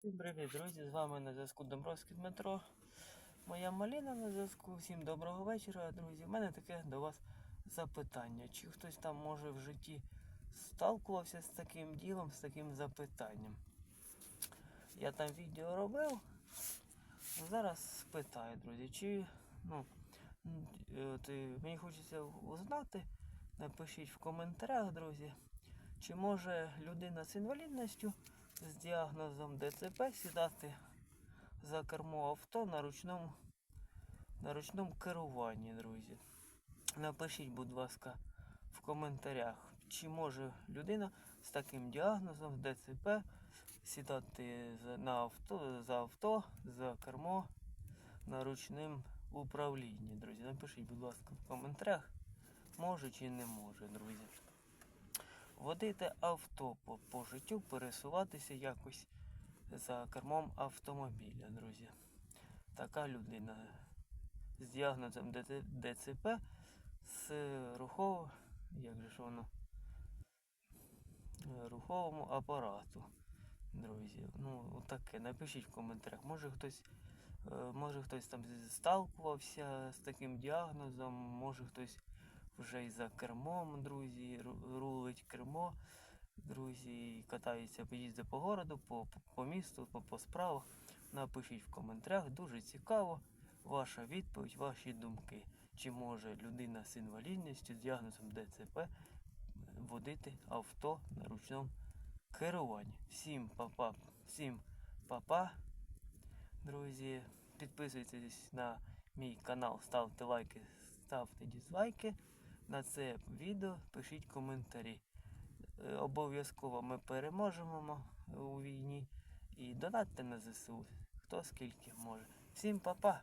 Всім привіт, друзі! З вами на зв'язку Домбровський Дмитро. Моя маліна на зв'язку. Всім доброго вечора, друзі. У мене таке до вас запитання. Чи хтось там може в житті сталкувався з таким ділом, з таким запитанням? Я там відео робив. Зараз спитаю, друзі, чи ну, е, е, мені хочеться узнати. Напишіть в коментарях, друзі, чи може людина з інвалідністю з діагнозом ДЦП сідати за кермо авто на ручному, на ручному керуванні, друзі. Напишіть, будь ласка, в коментарях, чи може людина з таким діагнозом ДЦП сідати на авто, за авто, за кермо на ручним управлінні, друзі. Напишіть, будь ласка, в коментарях, може чи не може, друзі водити авто по, по життю, пересуватися якось за кермом автомобіля, друзі. Така людина з діагнозом ДЦП з руховим, як же ж воно, руховому апарату. Друзі, ну таке, напишіть в коментарях. Може хтось, е, може хтось там сталкувався з таким діагнозом, може хтось вже і за кермом, друзі, рулить кермо, друзі, і катається, по городу, по, по, місту, по, по справах. Напишіть в коментарях, дуже цікаво ваша відповідь, ваші думки. Чи може людина з інвалідністю з діагнозом ДЦП водити авто на ручному керуванні? Всім папа, всім папа, друзі. Підписуйтесь на мій канал, ставте лайки, ставте дізлайки на це відео, пишіть коментарі. Е, Обов'язково ми переможемо у війні і донатьте на ЗСУ, хто скільки може. Всім па-па!